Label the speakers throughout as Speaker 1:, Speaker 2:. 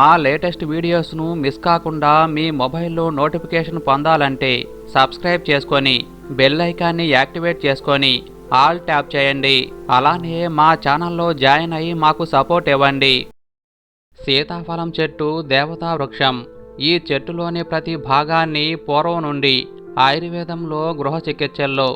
Speaker 1: మా latest వీడియోస్ను miss కాకుండా మీ మొబైల్లో నోటిఫికేషన్ పొందాలంటే సబ్స్క్రైబ్ చేసుకొని బెల్ ఐకాన్ని యాక్టివేట్ చేసుకొని ఆల్ ట్యాప్ చేయండి. అలానే మా ఛానల్లో జాయిన్ అయ్యి మాకు సపోర్ట్ ఇవ్వండి. సీతాఫలం చెట్టు దేవతా వృక్షం. ఈ చెట్టులోని ప్రతి భాగాన్ని పూర్వం నుండి ఆయుర్వేదంలో గృహ చికిత్సల్లో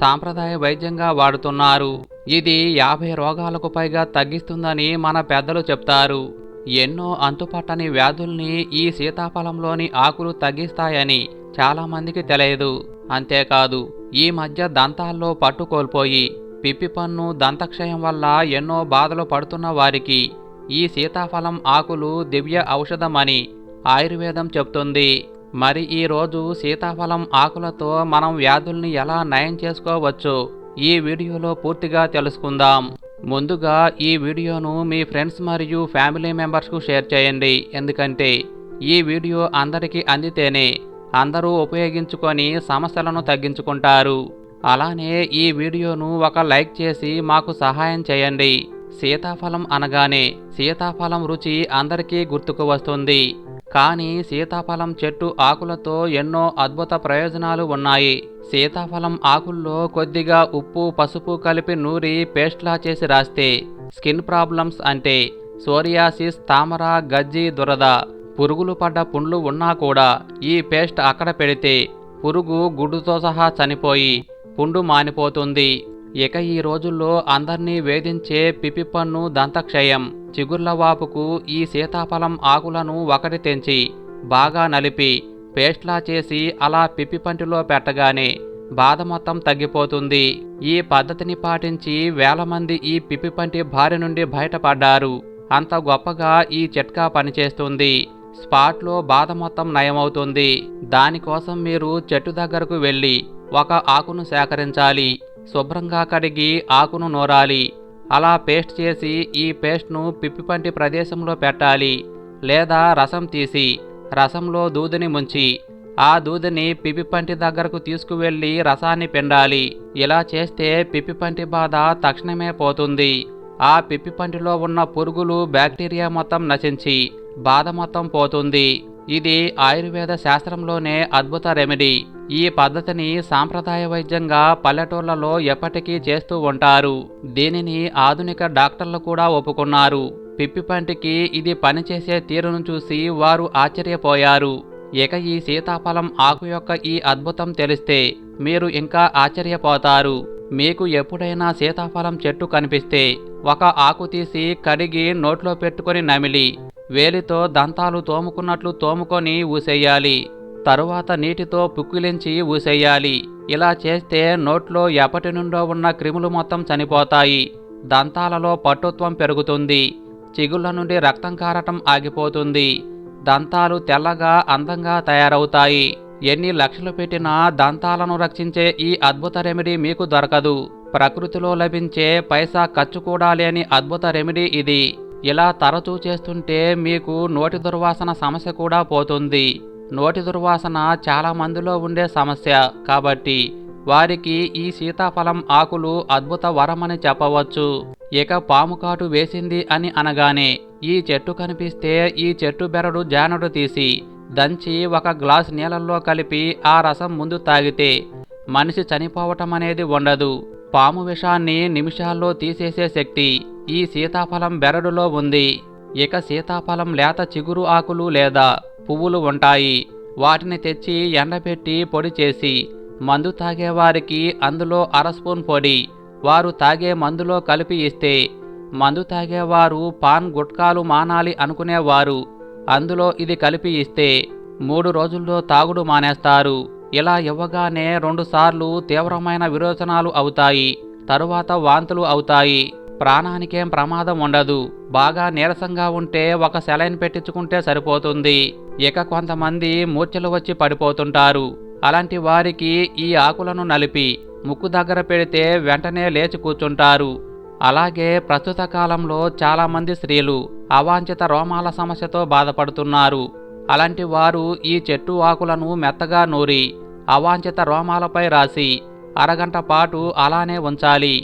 Speaker 1: సాంప్రదాయ వైద్యంగా వాడుతున్నారు. ఇది యాభై రోగాలకు పైగా తగ్గిస్తుందని మన పెద్దలు చెప్తారు. ఎన్నో అంతుపట్టని వ్యాధుల్ని ఈ సీతాఫలంలోని ఆకులు తగ్గిస్తాయని చాలామందికి తెలియదు. అంతేకాదు ఈ మధ్య దంతాల్లో పట్టు కోల్పోయి పిప్పి పన్ను దంతక్షయం వల్ల ఎన్నో బాధలు పడుతున్న వారికి ఈ సీతాఫలం ఆకులు దివ్య ఔషధమని ఆయుర్వేదం చెప్తుంది. మరి ఈ రోజు సీతాఫలం ఆకులతో మనం వ్యాధుల్ని ఎలా నయం చేసుకోవచ్చో? ఈ వీడియోలో పూర్తిగా తెలుసుకుందాం. ముందుగా ఈ వీడియోను మీ ఫ్రెండ్స్ మరియు ఫ్యామిలీ మెంబర్స్కు షేర్ చేయండి. ఎందుకంటే ఈ వీడియో అందరికీ అందితేనే అందరూ ఉపయోగించుకొని సమస్యలను తగ్గించుకుంటారు. అలానే ఈ వీడియోను ఒక లైక్ చేసి మాకు సహాయం చేయండి. సీతాఫలం అనగానే సీతాఫలం రుచి అందరికీ గుర్తుకు వస్తుంది. కానీ సీతాఫలం చెట్టు ఆకులతో ఎన్నో అద్భుత ప్రయోజనాలు ఉన్నాయి. సీతాఫలం ఆకుల్లో కొద్దిగా ఉప్పు పసుపు కలిపి నూరి పేస్ట్లా చేసి రాస్తే స్కిన్ ప్రాబ్లమ్స్ అంటే సోరియాసిస్ తామర గజ్జి దురద పురుగులు పడ్డ పుండ్లు ఉన్నా కూడా ఈ పేస్ట్ అక్కడ పెడితే పురుగు గుడ్డుతో సహా చనిపోయి పుండు మానిపోతుంది. ఇక ఈ రోజుల్లో అందర్నీ వేధించే పిపిపన్ను దంతక్షయం. చిగుర్లవాపుకు ఈ సీతాఫలం ఆకులను ఒకటి తెంచి బాగా నలిపి పేస్ట్లా చేసి అలా పిప్పిపంటిలో పెట్టగానే బాధ మొత్తం తగ్గిపోతుంది. ఈ పద్ధతిని పాటించి వేల మంది ఈ పిప్పి పంటి బారి నుండి బయటపడ్డారు. అంత గొప్పగా ఈ చిట్కా పనిచేస్తుంది. స్పాట్లో బాధ మొత్తం నయమవుతుంది. దానికోసం మీరు చెట్టు దగ్గరకు వెళ్ళి ఒక ఆకును సేకరించాలి. శుభ్రంగా కడిగి ఆకును నూరాలి. అలా పేస్ట్ చేసి ఈ పేస్ట్ను పిప్పిపంటి ప్రదేశంలో పెట్టాలి. లేదా రసం తీసి రసంలో దూదిని ముంచి ఆ దూదిని పిప్పిపంటి దగ్గరకు తీసుకువెళ్ళి రసాన్ని పిండాలి. ఇలా చేస్తే పిప్పిపంటి బాధ తక్షణమే పోతుంది. ఆ పిప్పిపంటిలో ఉన్న పురుగులు బ్యాక్టీరియా మొత్తం నశించి బాధ మొత్తం పోతుంది. ఇది ఆయుర్వేద శాస్త్రంలోనే అద్భుత రెమెడీ. ఈ పద్ధతిని సాంప్రదాయ వైద్యంగా పల్లెటూర్లలో ఎప్పటికీ చేస్తూ ఉంటారు. దీనిని ఆధునిక డాక్టర్లు కూడా ఒప్పుకున్నారు. పిప్పిపంటికి ఇది పనిచేసే తీరును చూసి వారు ఆశ్చర్యపోయారు. ఇక ఈ సీతాఫలం ఆకు యొక్క ఈ అద్భుతం తెలిస్తే మీరు ఇంకా ఆశ్చర్యపోతారు. మీకు ఎప్పుడైనా సీతాఫలం చెట్టు కనిపిస్తే ఒక ఆకు తీసి కడిగి నోట్లో పెట్టుకొని నమిలి వేలితో దంతాలు తోముకున్నట్లు తోముకొని ఊసేయాలి. తరువాత నీటితో పుక్కిలించి ఊసేయాలి. ఇలా చేస్తే నోట్లో ఎప్పటి నుండో ఉన్న క్రిములు మొత్తం చనిపోతాయి. దంతాలలో పట్టుత్వం పెరుగుతుంది. చిగుళ్ళ నుండి రక్తం కారటం ఆగిపోతుంది. దంతాలు తెల్లగా అందంగా తయారవుతాయి. ఎన్ని లక్షలు పెట్టినా దంతాలను రక్షించే ఈ అద్భుత రెమెడీ మీకు దొరకదు. ప్రకృతిలో లభించే పైసా ఖర్చు కూడా లేని అద్భుత రెమెడీ ఇది. ఇలా తరచూ చేస్తుంటే మీకు నోటి దుర్వాసన సమస్య కూడా పోతుంది. నోటి దుర్వాసన చాలా మందిలో ఉండే సమస్య. కాబట్టి వారికి ఈ సీతాఫలం ఆకులు అద్భుత వరమని చెప్పవచ్చు. ఇక పాము కాటు వేసింది అని అనగానే ఈ చెట్టు కనిపిస్తే ఈ చెట్టు బెరడు జానడు తీసి దంచి ఒక గ్లాస్ నీళ్ళల్లో కలిపి ఆ రసం ముందు తాగితే మనిషి చనిపోవటం అనేది ఉండదు. పాము విషాన్ని నిమిషాల్లో తీసేసే శక్తి. ఈ సీతాఫలం బెరడులో ఉంది. ఇక సీతాఫలం లేత చిగురు ఆకులు లేదా పువ్వులు ఉంటాయి. వాటిని తెచ్చి ఎండబెట్టి పొడి చేసి మందు తాగేవారికి అందులో అర స్పూన్ పొడి వారు తాగే మందులో కలిపి ఇస్తే మందు తాగేవారు పాన్ గుట్కాలు మానాలి అనుకునేవారు. అందులో ఇది కలిపి ఇస్తే మూడు రోజుల్లో తాగుడు మానేస్తారు. ఇలా ఇవ్వగానే రెండుసార్లు తీవ్రమైన విరోచనాలు అవుతాయి. తరువాత వాంతులు అవుతాయి. ప్రాణానికేం ప్రమాదం ఉండదు. బాగా నీరసంగా ఉంటే ఒక సెలైన్ పెట్టించుకుంటే సరిపోతుంది. ఇక కొంతమంది మూర్ఛలు వచ్చి పడిపోతుంటారు. అలాంటి వారికి ఈ ఆకులను నలిపి ముక్కు దగ్గర పెడితే వెంటనే లేచి కూర్చుంటారు. అలాగే ప్రస్తుత కాలంలో చాలామంది స్త్రీలు అవాంఛిత రోమాల సమస్యతో బాధపడుతున్నారు. అలాంటి వారు ఈ చెట్టు ఆకులను మెత్తగా నూరి అవాంఛిత రోమాలపై రాసి అరగంట పాటు అలానే ఉంచాలి.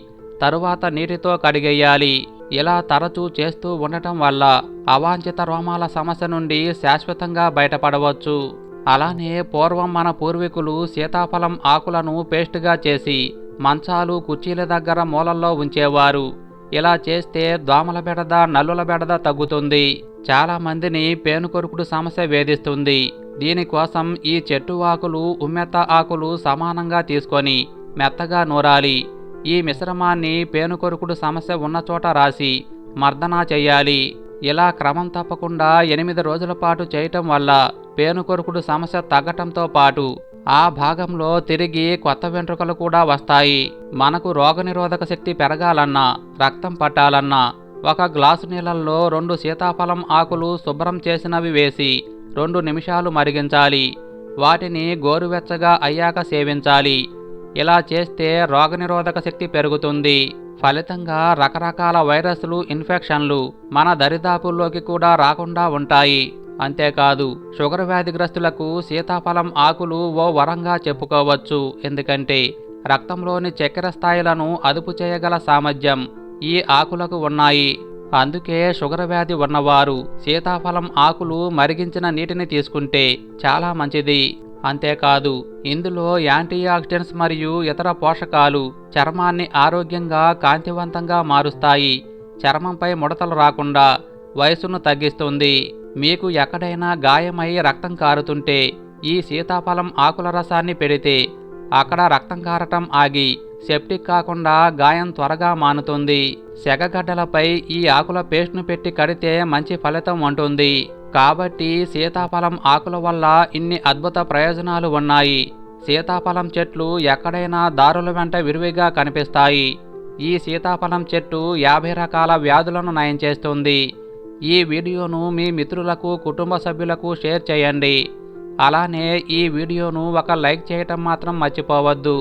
Speaker 1: తరువాత నీటితో కడిగేయాలి. ఇలా తరచూ చేస్తూ ఉండటం వల్ల అవాంఛిత రోమాల సమస్య నుండి శాశ్వతంగా బయటపడవచ్చు. అలానే పూర్వం మన పూర్వీకులు సీతాఫలం ఆకులను పేస్టుగా చేసి మంచాలు కుర్చీల దగ్గర మూలల్లో ఉంచేవారు. ఇలా చేస్తే దోమల బెడద నల్లుల బెడద తగ్గుతుంది. చాలా మందిని పేనుకొరుకుడు సమస్య వేధిస్తుంది. దీనికోసం ఈ చెట్టు ఆకులు ఉమ్మెత్త ఆకులు సమానంగా తీసుకొని మెత్తగా నూరాలి. ఈ మిశ్రమాన్ని పేనుకొరుకుడు సమస్య ఉన్న చోట రాసి మర్దనా చేయాలి. ఇలా క్రమం తప్పకుండా ఎనిమిది రోజుల పాటు చేయటం వల్ల పేనుకొరుకుడు సమస్య తగ్గటంతో పాటు ఆ భాగంలో తిరిగి కొత్త వెంట్రుకలు కూడా వస్తాయి. మనకు రోగనిరోధక శక్తి పెరగాలన్నా రక్తం పట్టాలన్నా ఒక గ్లాసు నీళ్ళల్లో రెండు సీతాఫలం ఆకులు శుభ్రం చేసినవి వేసి రెండు నిమిషాలు మరిగించాలి. వాటిని గోరువెచ్చగా అయ్యాక సేవించాలి. ఇలా చేస్తే రోగనిరోధక శక్తి పెరుగుతుంది. ఫలితంగా రకరకాల వైరస్లు ఇన్ఫెక్షన్లు మన దరిదాపుల్లోకి కూడా రాకుండా ఉంటాయి. అంతేకాదు షుగర్ వ్యాధిగ్రస్తులకు సీతాఫలం ఆకులు ఓ వరంగా చెప్పుకోవచ్చు. ఎందుకంటే రక్తంలోని చక్కెర స్థాయిలను అదుపు చేయగల సామర్థ్యం ఈ ఆకులకు ఉన్నాయి. అందుకే షుగర్ వ్యాధి ఉన్నవారు సీతాఫలం ఆకులు మరిగించిన నీటిని తీసుకుంటే చాలా మంచిది. అంతేకాదు ఇందులో యాంటీ ఆక్సిడెంట్స్ మరియు ఇతర పోషకాలు చర్మాన్ని ఆరోగ్యంగా కాంతివంతంగా మారుస్తాయి. చర్మంపై ముడతలు రాకుండా వయసును తగ్గిస్తుంది. మీకు ఎక్కడైనా గాయమై రక్తం కారుతుంటే ఈ సీతాఫలం ఆకుల రసాన్ని పెడితే అక్కడ రక్తం కారటం ఆగి సెప్టిక్ కాకుండా గాయం త్వరగా మానుతుంది. సెగగడ్డలపై ఈ ఆకుల పేస్ట్ను పెట్టి కడితే మంచి ఫలితం ఉంటుంది. కాబట్టి సీతాఫలం ఆకుల వల్ల ఇన్ని అద్భుత ప్రయోజనాలు ఉన్నాయి. సీతాఫలం చెట్లు ఎక్కడైనా దారుల వెంట విరివిగా కనిపిస్తాయి. ఈ సీతాఫలం చెట్టు యాభై రకాల వ్యాధులను నయం చేస్తుంది. ఈ వీడియోను మీ మిత్రులకు కుటుంబ సభ్యులకు షేర్ చేయండి. అలానే ఈ వీడియోను ఒక లైక్ చేయటం మాత్రం మర్చిపోవద్దు.